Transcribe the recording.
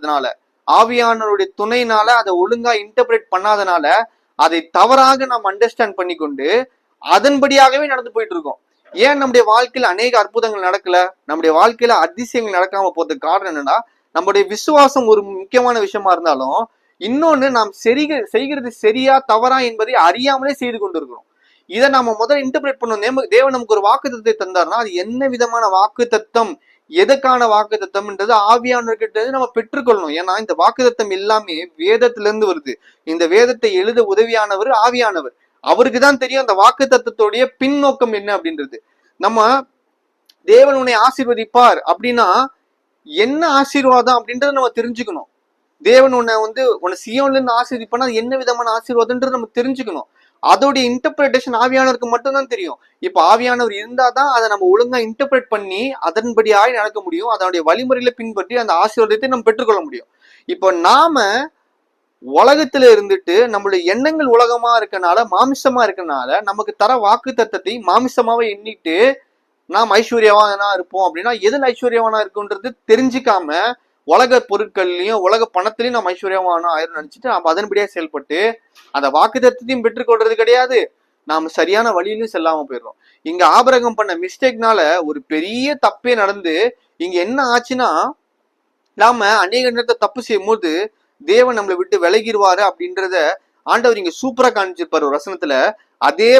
பண்ணாததுனால ஆவியானவருடைய துணையினால அதை ஒழுங்கா இன்டர்பிரேட் பண்ணாதனால அதை தவறாக நாம் அண்டர்ஸ்டாண்ட் பண்ணி கொண்டு அதன்படியாகவே நடந்து போயிட்டு இருக்கோம் ஏன் நம்முடைய வாழ்க்கையில அநேக அற்புதங்கள் நடக்கல? நம்முடைய வாழ்க்கையில அதிசயங்கள் நடக்காம போறதுக்கு காரணம் என்னன்னா நம்முடைய விசுவாசம் ஒரு முக்கியமான விஷயமா இருந்தாலும் இன்னொன்னு நாம் செரிக செய்கிறது சரியா தவறா என்பதை அறியாமலே செய்து கொண்டிருக்கிறோம். இதை நாம முதல்ல இன்டர்பிரேட் பண்ணணும். நேம- தேவன் நமக்கு ஒரு வாக்கு தத்துவத்தை தந்தாருன்னா அது என்ன விதமான வாக்கு தத்தம் எதுக்கான வாக்கு தத்தம்ன்றது ஆவியானவர்கிட்ட நம்ம பெற்றுக்கொள்ளணும். ஏன்னா இந்த வாக்கு தத்தம் எல்லாமே வேதத்துல இருந்து வருது. இந்த வேதத்தை எழுத உதவியானவர் ஆவியானவர். அவருக்கு தான் தெரியும் அந்த வாக்கு தத்துவத்துடைய பின்னோக்கம் என்ன அப்படின்றது. நம்ம தேவன் உன்னை ஆசீர்வதிப்பார் அப்படின்னா என்ன ஆசீர்வாதம் அப்படின்றத நம்ம தெரிஞ்சுக்கணும். தேவன் உன்னை வந்து உன்னை சியோன்ல இருந்து ஆசீர்வதிப்பானா என்ன விதமான ஆசீர்வாதம்ன்றது நம்ம தெரிஞ்சுக்கணும். அதோடைய இன்டர்பிரேஷன் ஆவியானவருக்கு மட்டும்தான் தெரியும். இப்போ ஆவியானவர் இருந்தாதான் அதை நம்ம ஒழுங்கா இன்டர்பிரேட் பண்ணி அதன்படியாய் நடக்க முடியும். அதனுடைய வழிமுறையில பின்பற்றி அந்த ஆசீர்வாதத்தை நம்ம பெற்றுக்கொள்ள முடியும். இப்போ நாம உலகத்துல இருந்துட்டு நம்மளுடைய எண்ணங்கள் உலகமா இருக்கனால மாமிசமா இருக்கனால நமக்கு தர வாக்கு தத்தத்தை மாமிசமாவே எண்ணிட்டு நாம் ஐஸ்வர்யவானா இருப்போம் அப்படின்னா எதில் ஐஸ்வர்யவானா இருக்குன்றது தெரிஞ்சுக்காம உலக பொருட்கள்லையும் உலக பணத்திலையும் நம்ம ஐஸ்வர்யவானா ஆயிரம் நினைச்சிட்டு நம்ம அதன்படியா செயல்பட்டு அந்த வாக்கு தத்துவத்தையும் பெற்றுக்கொள்றது கிடையாது. நாம சரியான வழியிலும் செல்லாம போயிடுறோம். இங்க ஆபரகம் பண்ண மிஸ்டேக்னால ஒரு பெரிய தப்பே நடந்து இங்க என்ன ஆச்சுன்னா நாம அநேக நேரத்தை தப்பு செய்யும் போது தேவன் நம்மளை விட்டு விலகிடுவாரு அப்படின்றத ஆண்டவர் இங்க சூப்பரா காமிச்சிருப்பாரு ஒரு வசனத்துல. அதே